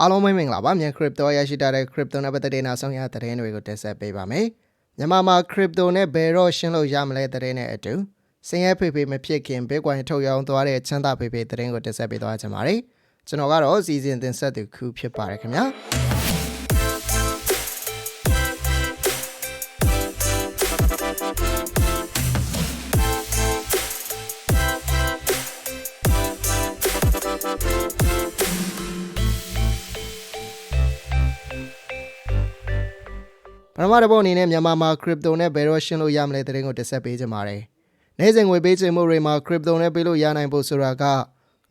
အားလုံးပဲမင်္ဂလာပါမြန် crypto ရရှိထားတဲ့ crypto နဲ့ပတ်သက်တဲ့နောက်ဆုံးရသတင်းတွေကိုတင်ဆက်ပေးပါမယ်မြန်မာမှာ crypto နဲ့ဘယ်တော့ရှင်းလို့ရမလဲသတင်းနဲ့အတူစင်ရဲဖေဖေမဖြစ်ခင် Bitcoin ထုတ်ရောင်းသွားတဲ့ချမ်းသာဖေဖေသတင်းကိုတင်ဆက်ပေးသွားချင်ပါတယ်ကျွန်တော်ကတော့စီစဉ်တင်ဆက်သူခုဖြစ်ပါတယ်ခင်ဗျာ ပထမတစ်ပုတ်အနေနဲ့မြန်မာမှာ crypto နဲ့ဘယ်တော့ရှင်းလို့ရမလဲတဲ့ရင်ကိုတက်ဆက်ပေးကြပါမယ်။နေ့စဉ်ငွေပေးချေမှုတွေမှာ crypto နဲ့ပေးလို့ရနိုင်ဖို့ဆိုတာက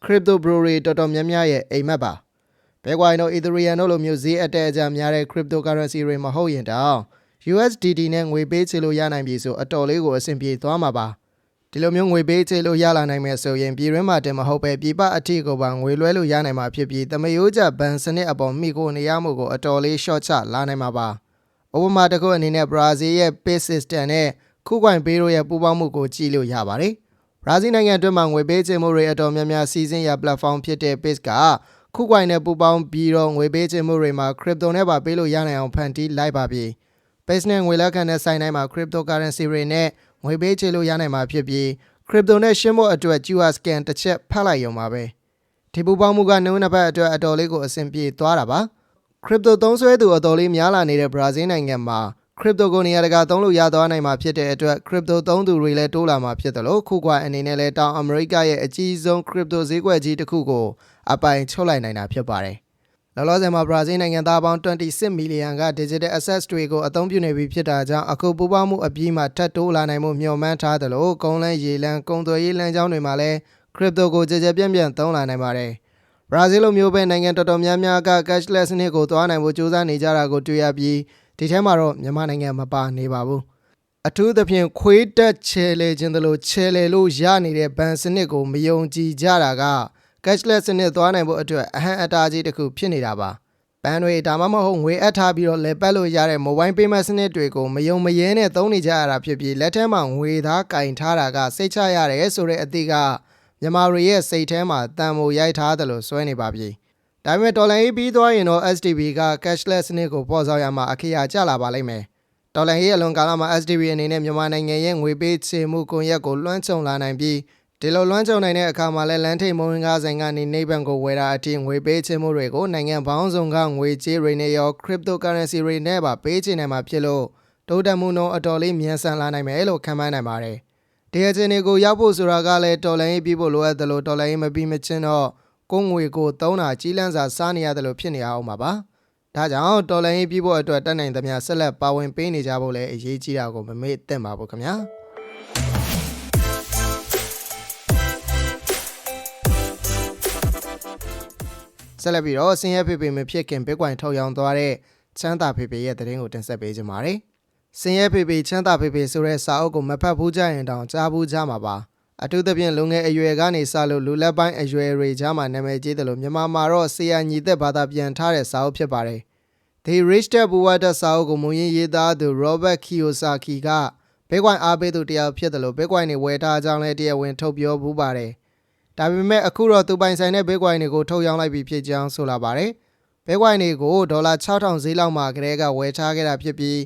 crypto bro တွေတော်တော်များများရဲ့အိမ်မက်ပါ။ Bitcoin တို့ Ethereum တို့လိုမျိုးဈေးအတက်အကျများတဲ့ cryptocurrency တွေမဟုတ်ရင်တောင် USDT နဲ့ငွေပေးချေလို့ရနိုင်ပြီဆိုအတော်လေးကိုအဆင်ပြေသွားမှာပါ။ဒီလိုမျိုးငွေပေးချေလို့ရလာနိုင်မယ်ဆိုရင်ပြည်တွင်းမှာတင်မဟုတ်ပဲပြည်ပအထိကိုပါငွေလွှဲလို့ရနိုင်မှာဖြစ်ပြီးတမယိုးကျဘဏ်စနစ်အပေါ်မိကိုနေရမှုကိုအတော်လေး short ချလာနိုင်မှာပါ။ ဥပမာတစ်ခုအနေနဲ့ဘရာဇီးရဲ့ Pay System နဲ့ခုကွိုင်ပေးတို့ရဲ့ပူးပေါင်းမှုကိုကြည့်လို့ရပါတယ်။ဘရာဇီးနိုင်ငံအတွင်းမှာငွေပေးချေမှုတွေအတော်များများစီစဉ်ရ platform ဖြစ်တဲ့ Pay ကခုကွိုင်နဲ့ပူးပေါင်းပြီးတော့ငွေပေးချေမှုတွေမှာ crypto နဲ့ပါပေးလို့ရနိုင်အောင်ဖန်တီးလိုက်ပါပြီ။ Pay နဲ့ငွေလက်ခံတဲ့ဆိုင်တိုင်းမှာ cryptocurrency တွေနဲ့ငွေပေးချေလို့ရနိုင်မှာဖြစ်ပြီး crypto နဲ့ရှင်းဖို့အတွက် QR scan တစ်ချက်ဖတ်လိုက်ရုံပါပဲ။ဒီပူပေါင်းမှုကနှုန်းနှစ်ဖက်အတွက်အတော်လေးကိုအဆင်ပြေသွားတာပါ။ crypto သုံးစွဲသူအတော်လေးများလာနေတဲ့ဘရာဇီးနိုင်ငံမှာ crypto ကိုနေရာတကာသုံးလို့ရသွားနိုင်မှာဖြစ်တဲ့အတွက် crypto သုံးသူတွေလည်းတိုးလာမှာဖြစ်တယ်လို့ခုခွာအနေနဲ့လည်းတောင်အမေရိကရဲ့အကြီးဆုံး crypto ဈေးကွက်ကြီးတစ်ခုကိုအပိုင်ချုပ်လိုက်နိုင်တာဖြစ်ပါတယ်။လောလောဆယ်မှာဘရာဇီးနိုင်ငံသားပေါင်း26 million က digital assets တွေကိုအသုံးပြုနေပြီဖြစ်တာကြောင့်အခုပူပေါင်းမှုအပြီးမှာထပ်တိုးလာနိုင်မှုမျှော်မှန်းထားတယ်လို့ကုန်းလန်းရေလန်းကုန်သွယ်ရေးလမ်းကြောင်းတွေမှာလည်း crypto ကိုကြကြပြန့်ပြန့်သုံးလာနိုင်ပါတယ်။ ဘရာဇီးလိုမျိုးပဲနိုင်ငံတော်တော်များများက cashless စနစ်ကိုသွားနိုင်ဖို့ကြိုးစားနေကြတာကိုတွေ့ရပြီးဒီထဲမှာတော့မြန်မာနိုင်ငံမပါနေပါဘူးအထူးသဖြင့်ခွေးတက်ချဲလေခြင်းတလို့ချဲလေလို့ရနေတဲ့ဘဏ်စနစ်ကိုမယုံကြည်ကြတာက cashless စနစ်သွားနိုင်ဖို့အတွက်အဟံအတားကြီးတစ်ခုဖြစ်နေတာပါဘဏ်တွေဒါမှမဟုတ်ငွေအပ်ထားပြီးတော့လဲပတ်လို့ရတဲ့ mobile payment စနစ်တွေကိုမယုံမရဲနဲ့သုံးနေကြရတာဖြစ်ပြီးလက်ထဲမှာငွေသားကင်ထားတာကစိတ်ချရတယ်ဆိုတဲ့အသည့်က မြန်မာတွေရဲ့စိတ်ထဲမှာတန်မိုရိုက်ထားတယ်လို့စွဲနေပါပြီ။ဒါပေမဲ့ဒေါ်လာရေးပြီးသွားရင်တော့ STB က cashless စနစ်ကိုပေါ်ဆောင်ရမှာအခရာကျလာပါလိမ့်မယ်။ဒေါ်လာရေးအလွန်ကာလမှာ STB အနေနဲ့မြန်မာနိုင်ငံရဲ့ငွေပေးချေမှုကွန်ရက်ကိုလွှမ်းခြုံလာနိုင်ပြီးဒီလိုလွှမ်းခြုံနိုင်တဲ့အခါမှာလည်းလမ်းထိပ်မုံငါးဆိုင်ကနေနေဘန်ကိုဝယ်တာအထိငွေပေးချေမှုတွေကိုနိုင်ငံပေါင်းစုံကငွေကြေးတွေနဲ့ရော cryptocurrency တွေနဲ့ပါပေးချေနိုင်မှာဖြစ်လို့တိုးတက်မှုနှုန်းအတော်လေးမြန်ဆန်လာနိုင်မယ်လို့ခန့်မှန်းနိုင်ပါတယ်။ ဒီအခြေအနေကိုရောက်ဖို့ဆိုတာကလည်းတော်လိုင်းရေးပြီးဖို့လိုအပ်တယ်လို့တော်လိုင်းရေးမပြီးမချင်းတော့ကိုယ်ငွေကိုသုံးတာကြီးလန်းစာစားနေရတယ်လို့ဖြစ်နေအောင်ပါပါ။ဒါကြောင့်တော်လိုင်းရေးပြီးဖို့အတွက်တက်နိုင်သမျှဆက်လက်ပါဝင်ပေးနေကြဖို့လည်းအရေးကြီးတာကိုမမေ့သင့်ပါဘူးခင်ဗျာ။ဆက်လက်ပြီးတော့ဆင်းရဲဖေဖေမဖြစ်ခင် Bitcoin ထုတ်ရောင်းသွားတဲ့ချမ်းသာဖေဖေရဲ့သတင်းကိုတင်ဆက်ပေးကြပါမယ်။ ဆင်းရဲဖေဖေချမ်းသာဖေဖေဆိုတဲ့စာအုပ်ကိုမဖတ်ဘူးကြရင်တောင်ကြားဘူးကြမှာပါ။အထူးသဖြင့်လူငယ်အရွယ်ကနေစလို့လူလက်ပိုင်းအရွယ်တွေကြားမှာနာမည်ကြီးတယ်လို့မြန်မာမှာတော့ဆရာညီသက်ဘာသာပြန်ထားတဲ့စာအုပ်ဖြစ်ပါတယ်။ The Rich Dad Poor Dad စာအုပ်ကိုမူရင်းရေးသားသူ Robert Kiyosaki က Bitcoin အားပေးသူတစ်ယောက်ဖြစ်တယ်လို့ Bitcoin တွေဝယ်ထားကြောင်းလည်းတရားဝင်ထုတ်ပြောဘူးပါတယ်။ဒါပေမဲ့အခုတော့သူပိုင်ဆိုင်တဲ့ Bitcoin တွေကိုထုတ်ရောင်းလိုက်ပြီဖြစ်ကြောင်းဆိုလာပါတယ်။ Bitcoin တွေကိုဒေါ်လာ6000ဈေးလောက်မှာကတည်းကဝယ်ထားခဲ့တာဖြစ်ပြီး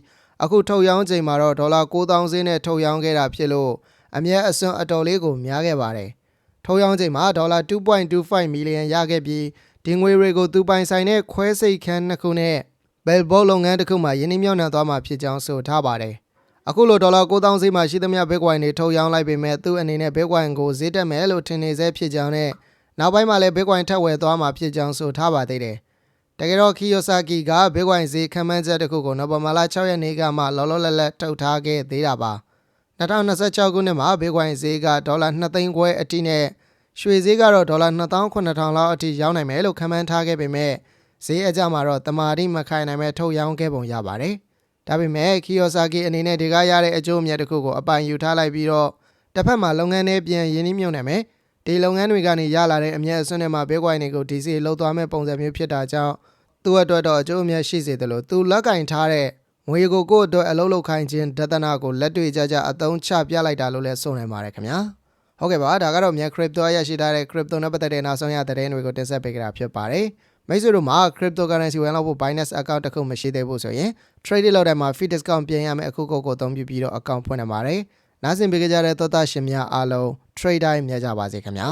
အခုထုတ်ရောင်းချိန်မှာတော့ဒေါ်လာ9000ဈေးနဲ့ထုတ်ရောင်းခဲ့တာဖြစ်လို့အမြတ်အစွန်းအတော်လေးကိုများခဲ့ပါတယ်။ထုတ်ရောင်းချိန်မှာဒေါ်လာ2.25မီလီယံရခဲ့ပြီးဒီငွေတွေကိုသူပိုင်ဆိုင်တဲ့ခွဲစိတ်ခန်းနှစ်ခုနဲ့ဘယ်ဘောလုပ်ငန်းတစ်ခုမှယင်းနှမြောင်းနှံသွားမှာဖြစ်ကြောင်းဆိုထားပါတယ်။အခုလိုဒေါ်လာ9000ဈေးမှာရှိသမျှ Bitcoin တွေထုတ်ရောင်းလိုက်ပေမဲ့သူ့အနေနဲ့ Bitcoin ကိုဈေးတက်မယ်လို့ထင်နေဆဲဖြစ်ကြောင်းနဲ့နောက်ပိုင်းမှာလည်း Bitcoin ထပ်ဝယ်သွားမှာဖြစ်ကြောင်းဆိုထားပါသေးတယ်။ တကယ်တော့ Kiyosaki က Bitcoin ဈေးခန့်မှန်းချက်တစ်ခုကိုနိုဝင်ဘာလ6ရက်နေ့ကမှလောလောလတ်လတ်ထုတ်ထားခဲ့သေးတာပါ။2026ခုနှစ်မှာ Bitcoin ဈေးကဒေါ်လာ2သိန်းခွဲအထိနဲ့ရွှေဈေးကတော့ဒေါ်လာ28000လောက်အထိရောက်နိုင်မယ်လို့ခန့်မှန်းထားခဲ့ပေမဲ့ဈေးအကြမှာတော့တမာတိမခိုင်နိုင်မဲ့ထုတ်ရောင်းခဲ့ပုံရပါတယ်။ဒါပေမဲ့ Kiyosaki အနေနဲ့ဒီကရတဲ့အကျိုးအမြတ်တစ်ခုကိုအပိုင်ယူထားလိုက်ပြီးတော့တစ်ဖက်မှာလုပ်ငန်းတွေပြန်ရင်းနှီးမြှုပ်နှံမယ်။ ဒီလုပ်ငန်းတွေကနေရလာတဲ့အမြတ်အစွန်းတွေမှာဘေးကွိုင်းတွေကိုဒီစီလှုပ်သွားမဲ့ပုံစံမျိုးဖြစ်တာကြောင့်သူ့အတွက်တော့အကျိုးအမြတ်ရှိစေတယ်လို့သူလက်ကင်ထားတဲ့ငွေကိုကို့အတွက်အလုပ်လုပ်ခိုင်းခြင်းဒသနာကိုလက်တွေ့ကြကြအသုံးချပြလိုက်တာလို့လည်းဆိုနိုင်ပါတယ်ခင်ဗျာဟုတ်ကဲ့ပါဒါကတော့မြန် crypto ရရှိထားတဲ့ crypto နဲ့ပတ်သက်တဲ့နောက်ဆုံးရသတင်းတွေကိုတင်ဆက်ပေးကြတာဖြစ်ပါတယ်မိတ်ဆွေတို့မှာ cryptocurrency ဝင်လောက်ဖို့ Binance account တစ်ခုမရှိသေးဘူးဆိုရင် trade လုပ်တဲ့မှာ fee discount ပြင်ရမယ့်အခုကိုကိုအသုံးပြုပြီးတော့ account ဖွင့်နေပါတယ် နားဆင်ပေးကြတဲ့သောတာရှင်များအားလုံး trade time မြတ်ကြပါစေခင်ဗျာ